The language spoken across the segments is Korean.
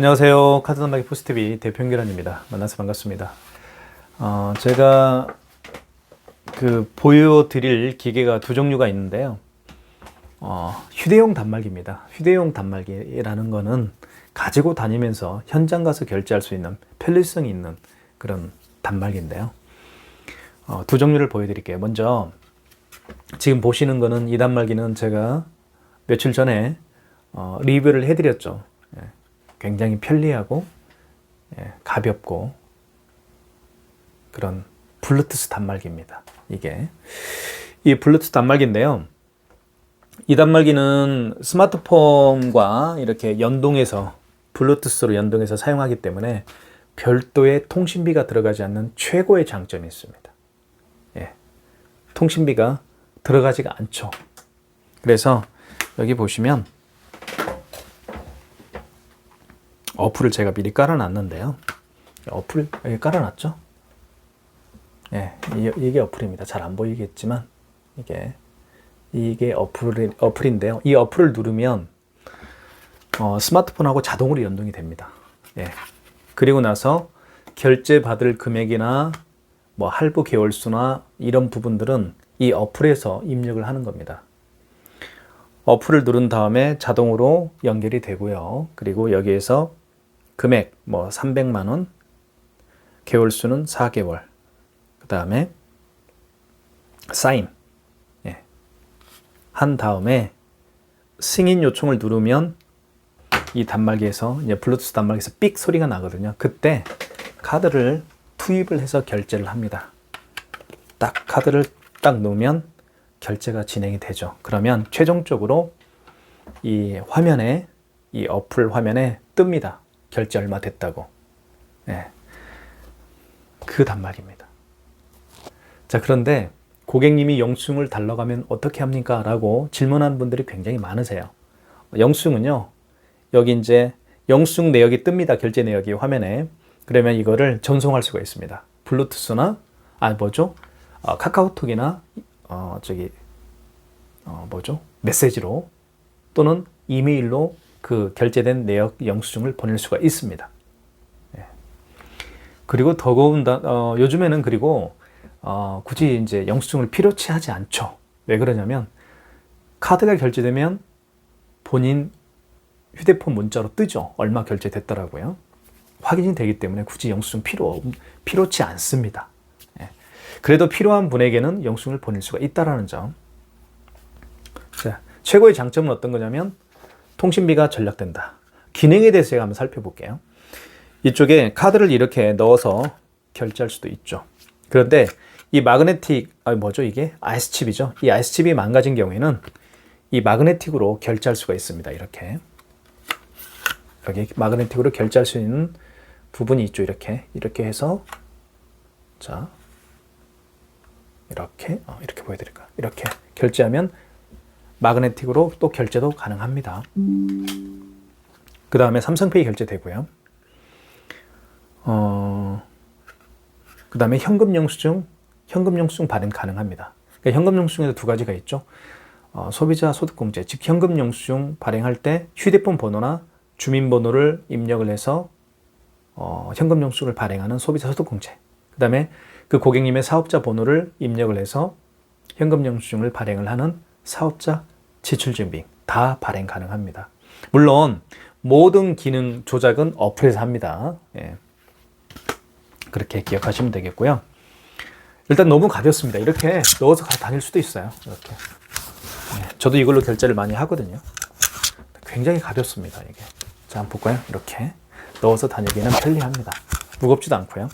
안녕하세요. 카드단말기 포스티비 대표 연결원입니다. 만나서 반갑습니다. 어, 제가 그 보여드릴 기계가 두 종류가 있는데요. 어, 휴대용 단말기입니다. 휴대용 단말기라는 거는 가지고 다니면서 현장 가서 결제할 수 있는 편리성이 있는 그런 단말기인데요. 어, 두 종류를 보여드릴게요. 먼저 지금 보시는 거는 이 단말기는 제가 며칠 전에 어, 리뷰를 해드렸죠. 예. 굉장히 편리하고 예, 가볍고 그런 블루투스 단말기입니다. 이게 이 블루투스 단말기인데요. 이 단말기는 스마트폰과 이렇게 연동해서 블루투스로 연동해서 사용하기 때문에 별도의 통신비가 들어가지 않는 최고의 장점이 있습니다. 예, 통신비가 들어가지가 않죠. 그래서 여기 보시면 어플을 제가 미리 깔아놨는데요. 어플 여기 깔아놨죠? 예, 이- 이게 어플입니다. 잘 안 보이겠지만 이게 이게 어플 어플인데요. 이 어플을 누르면 어, 스마트폰하고 자동으로 연동이 됩니다. 예. 그리고 나서 결제 받을 금액이나 뭐 할부 개월 수나 이런 부분들은 이 어플에서 입력을 하는 겁니다. 어플을 누른 다음에 자동으로 연결이 되고요. 그리고 여기에서 금액 뭐 300만 원, 개월 수는 4개월. 그다음에 사인 예. 한 다음에 승인 요청을 누르면 이 단말기에서 이제 블루투스 단말기에서 삑 소리가 나거든요. 그때 카드를 투입을 해서 결제를 합니다. 딱 카드를 딱 넣으면 결제가 진행이 되죠. 그러면 최종적으로 이 화면에 이 어플 화면에 뜹니다. 결제 얼마 됐다고. 예. 그 단말입니다. 자, 그런데 고객님이 영수증을 하면 어떻게 합니까? 라고 질문한 분들이 굉장히 많으세요. 영수증은요, 여기 이제 영수증 내역이 뜹니다. 결제 내역이 화면에. 그러면 이거를 전송할 수가 있습니다. 블루투스나, 아, 뭐죠? 어, 카카오톡이나, 어, 저기, 어, 뭐죠? 메시지로 또는 이메일로 그 결제된 내역 영수증을 보낼 수가 있습니다. 예. 그리고 더더군다 어, 요즘에는 그리고 어, 굳이 이제 영수증을 필요치 하지 않죠. 왜 그러냐면 카드가 결제되면 본인 휴대폰 문자로 뜨죠. 얼마 결제됐더라고요. 확인이 되기 때문에 굳이 영수증 필요 필요치 않습니다. 예. 그래도 필요한 분에게는 영수증을 보낼 수가 있다라는 점. 자, 최고의 장점은 어떤 거냐면 통신비가 절약된다. 기능에 대해서 제가 한번 살펴볼게요. 이쪽에 카드를 이렇게 넣어서 결제할 수도 있죠. 그런데 이 마그네틱, 아 뭐죠 이게? 아이스칩이죠. 이 아이스칩이 망가진 경우에는 이 마그네틱으로 결제할 수가 있습니다. 이렇게. 여기 마그네틱으로 결제할 수 있는 부분이 있죠. 이렇게. 이렇게 해서 자. 이렇게, 어, 이렇게 보여드릴까요? 이렇게 결제하면 마그네틱으로 또 결제도 가능합니다. 그 다음에 삼성페이 결제되고요. 어, 그 다음에 현금 영수증, 현금 영수증 발행 가능합니다. 그러니까 현금 영수증에도 두 가지가 있죠. 어, 소비자 소득공제, 즉 현금 영수증 발행할 때 휴대폰 번호나 주민번호를 입력을 해서 어, 현금 영수증을 발행하는 소비자 소득공제. 그 다음에 그 고객님의 사업자 번호를 입력을 해서 현금 영수증을 발행을 하는 사업자 지출 증빙 다 발행 가능합니다. 물론 모든 기능 조작은 어플에서 합니다. 예. 그렇게 기억하시면 되겠고요. 일단 너무 가볍습니다. 이렇게 넣어서 가- 다닐 수도 있어요. 이렇게. 예. 저도 이걸로 결제를 많이 하거든요. 굉장히 가볍습니다. 이게. 자, 한번 볼까요? 이렇게 넣어서 다니기는 편리합니다. 무겁지도 않고요.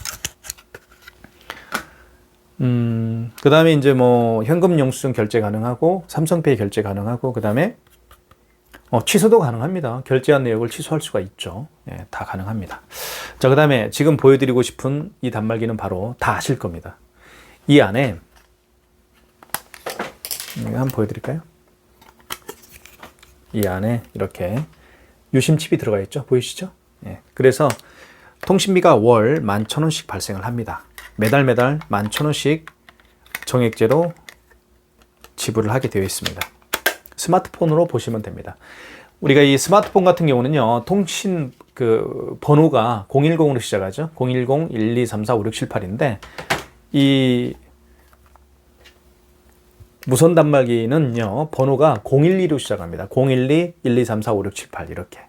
음, 그 다음에 이제 뭐 현금 영수증 결제 가능하고 삼성페이 결제 가능하고 그 다음에 어, 취소도 가능합니다. 결제한 내역을 취소할 수가 있죠. 예, 다 가능합니다. 자, 그 다음에 지금 보여드리고 싶은 이 단말기는 바로 다 아실 겁니다. 이 안에 이거 한번 보여드릴까요? 이 안에 이렇게 유심 칩이 들어가 있죠. 보이시죠? 예, 그래서 통신비가 월 11,000원씩 발생을 합니다. 매달 매달 11,000원씩 정액제로 지불을 하게 되어 있습니다. 스마트폰으로 보시면 됩니다. 우리가 이 스마트폰 같은 경우는요, 통신 그 번호가 010으로 시작하죠. 010 1 2 3 4 5 6 7 8인데 이 무선 단말기는요. 번호가 012로 시작합니다. 012 1 2 3 4 5 6 7 8 이렇게.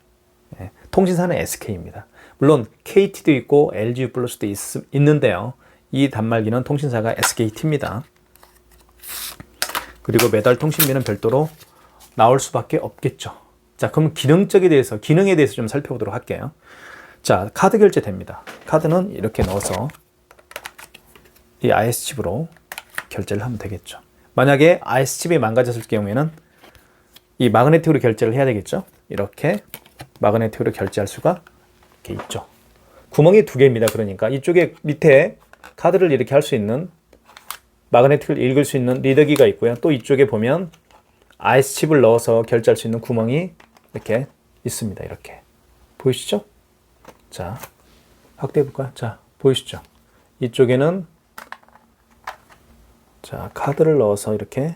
예, 통신사는 SK입니다. 물론 KT도 있고 LG 플러스도 있, 있는데요. 이 단말기는 통신사가 SKT입니다. 그리고 매달 통신비는 별도로 나올 수밖에 없겠죠. 자, 그럼 기능적에 대해서, 기능에 대해서 좀 살펴보도록 할게요. 자, 카드 결제 됩니다. 카드는 이렇게 넣어서 이 IS칩으로 결제를 하면 되겠죠. 만약에 IS칩이 망가졌을 경우에는 이 마그네틱으로 결제를 해야 되겠죠. 이렇게 마그네틱으로 결제할 수가 있죠. 구멍이 두 개입니다. 그러니까 이쪽에 밑에 카드를 이렇게 할 수 있는 마그네틱을 읽을 수 있는 리더기가 있고요. 또 이쪽에 보면 IS칩을 넣어서 결제할 수 있는 구멍이 이렇게 있습니다. 이렇게 보이시죠? 자, 확대해 볼까요? 자, 보이시죠? 이쪽에는 자, 카드를 넣어서 이렇게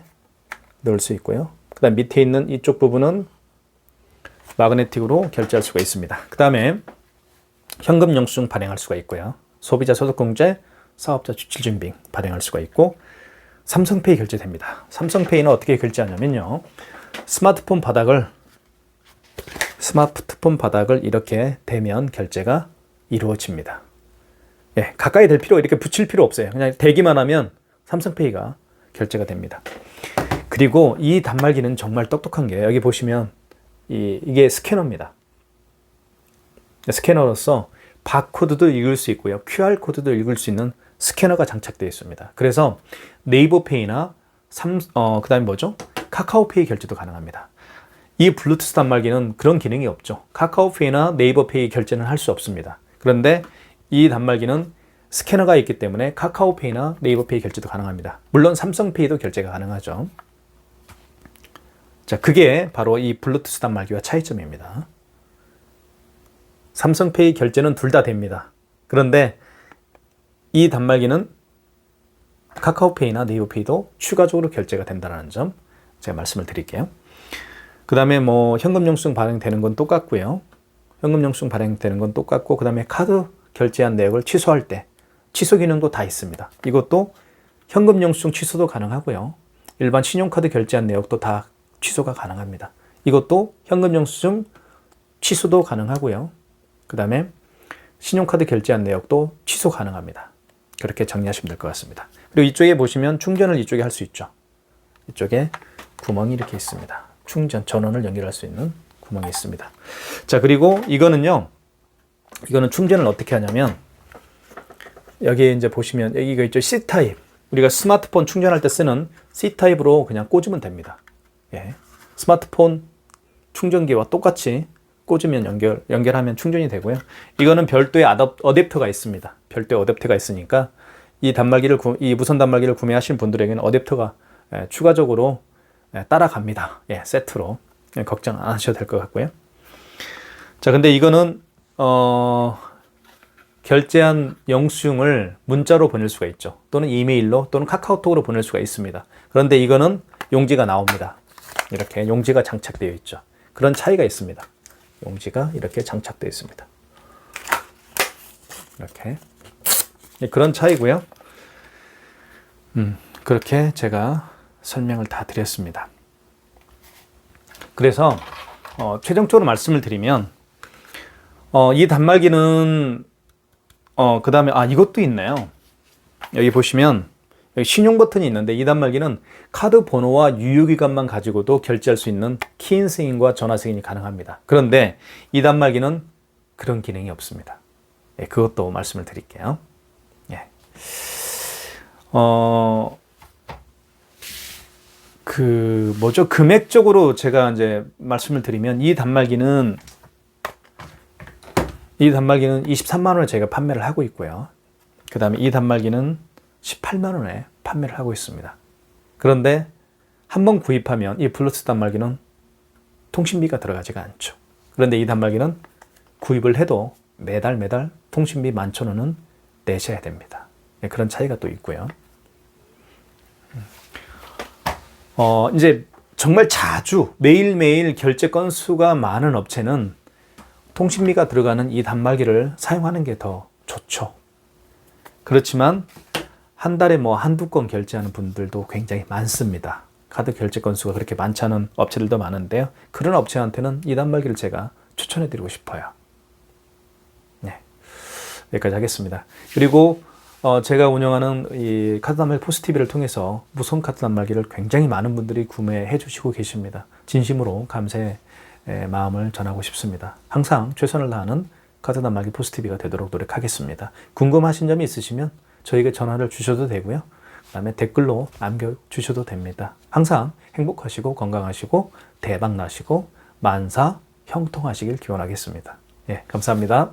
넣을 수 있고요. 그 다음 밑에 있는 이쪽 부분은 마그네틱으로 결제할 수가 있습니다. 그 다음에 현금 영수증 발행할 수가 있고요. 소비자 소득공제, 사업자 주출증빙 발행할 수가 있고 삼성페이 결제됩니다. 삼성페이는 어떻게 결제하냐면요. 스마트폰 바닥을 스마트폰 바닥을 이렇게 대면 결제가 이루어집니다. 예, 가까이 될 필요 이렇게 붙일 필요 없어요. 그냥 대기만 하면 삼성페이가 결제가 됩니다. 그리고 이 단말기는 정말 똑똑한 게 여기 보시면 이, 이게 스캐너입니다. 스캐너로서 바코드도 읽을 수 있고요. QR코드도 읽을 수 있는 스캐너가 장착되어 있습니다. 그래서 네이버페이나 삼, 어, 그 다음에 뭐죠? 카카오페이 결제도 가능합니다. 이 블루투스 단말기는 그런 기능이 없죠. 카카오페이나 네이버페이 결제는 할 수 없습니다. 그런데 이 단말기는 스캐너가 있기 때문에 카카오페이나 네이버페이 결제도 가능합니다. 물론 삼성페이도 결제가 가능하죠. 자, 그게 바로 이 블루투스 단말기와 차이점입니다. 삼성페이 결제는 둘 다 됩니다. 그런데 이 단말기는 카카오페이나 네이버페이도 추가적으로 결제가 된다는 점 제가 말씀을 드릴게요. 그 다음에 뭐 현금 영수증 발행되는 건 똑같고요. 현금 영수증 발행되는 건 똑같고 그 다음에 카드 결제한 내역을 취소할 때 취소 기능도 다 있습니다. 이것도 현금 영수증 취소도 가능하고요. 일반 신용카드 결제한 내역도 다 취소가 가능합니다. 이것도 현금 영수증 취소도 가능하고요. 그 다음에 신용카드 결제한 내역도 취소 가능합니다. 그렇게 정리하시면 될 것 같습니다. 그리고 이쪽에 보시면 충전을 이쪽에 할 수 있죠. 이쪽에 구멍이 이렇게 있습니다. 충전, 전원을 연결할 수 있는 구멍이 있습니다. 자, 그리고 이거는요. 이거는 충전을 어떻게 하냐면 여기에 이제 보시면 여기가 있죠. C타입. 우리가 스마트폰 충전할 때 쓰는 C타입으로 그냥 꽂으면 됩니다. 예. 스마트폰 충전기와 똑같이 꽂으면 연결, 연결하면 충전이 되고요. 이거는 별도의 아답, 어댑터가 있습니다. 별도의 어댑터가 있으니까 이 단말기를, 구, 이 무선 단말기를 구매하신 분들에게는 어댑터가 예, 추가적으로 예, 따라갑니다. 예, 세트로. 예, 걱정 안 하셔도 될 것 같고요. 자, 근데 이거는, 어, 결제한 영수증을 문자로 보낼 수가 있죠. 또는 이메일로 또는 카카오톡으로 보낼 수가 있습니다. 그런데 이거는 용지가 나옵니다. 이렇게 용지가 장착되어 있죠. 그런 차이가 있습니다. 용지가 이렇게 장착되어 있습니다. 이렇게 네, 그런 차이고요. 음, 그렇게 제가 설명을 다 드렸습니다. 그래서 어, 최종적으로 말씀을 드리면 어, 이 단말기는 어, 그 다음에 아 이것도 있네요. 여기 보시면 신용 버튼이 있는데 이 단말기는 카드 번호와 유효기간만 가지고도 결제할 수 있는 키인 승인과 전화 승인이 가능합니다. 그런데 이 단말기는 그런 기능이 없습니다. 예, 그것도 말씀을 드릴게요. 예. 어, 그, 뭐죠? 금액적으로 제가 이제 말씀을 드리면 이 단말기는 이 단말기는 23만 원에 제가 판매를 하고 있고요. 그 다음에 이 단말기는 18만 원에 판매를 하고 있습니다. 그런데 한번 구입하면 이 블루투스 단말기는 통신비가 들어가지가 않죠. 그런데 이 단말기는 구입을 해도 매달 매달 통신비 만천 원은 내셔야 됩니다. 네, 그런 차이가 또 있고요. 어, 이제 정말 자주 매일매일 결제 건수가 많은 업체는 통신비가 들어가는 이 단말기를 사용하는 게 더 좋죠. 그렇지만 한 달에 뭐 한두 건 결제하는 분들도 굉장히 많습니다. 카드 결제 건수가 그렇게 많지 않은 업체들도 많은데요. 그런 업체한테는 이 단말기를 제가 추천해 드리고 싶어요. 네. 여기까지 하겠습니다. 그리고 어, 제가 운영하는 이 카드 단말 포스티비를 통해서 무선 카드 단말기를 굉장히 많은 분들이 구매해 주시고 계십니다. 진심으로 감사의 에, 마음을 전하고 싶습니다. 항상 최선을 다하는 카드 단말기 포스티비가 되도록 노력하겠습니다. 궁금하신 점이 있으시면 저에게 전화를 주셔도 되고요. 그 다음에 댓글로 남겨주셔도 됩니다. 항상 행복하시고 건강하시고 대박 나시고 만사 형통하시길 기원하겠습니다. 예, 감사합니다.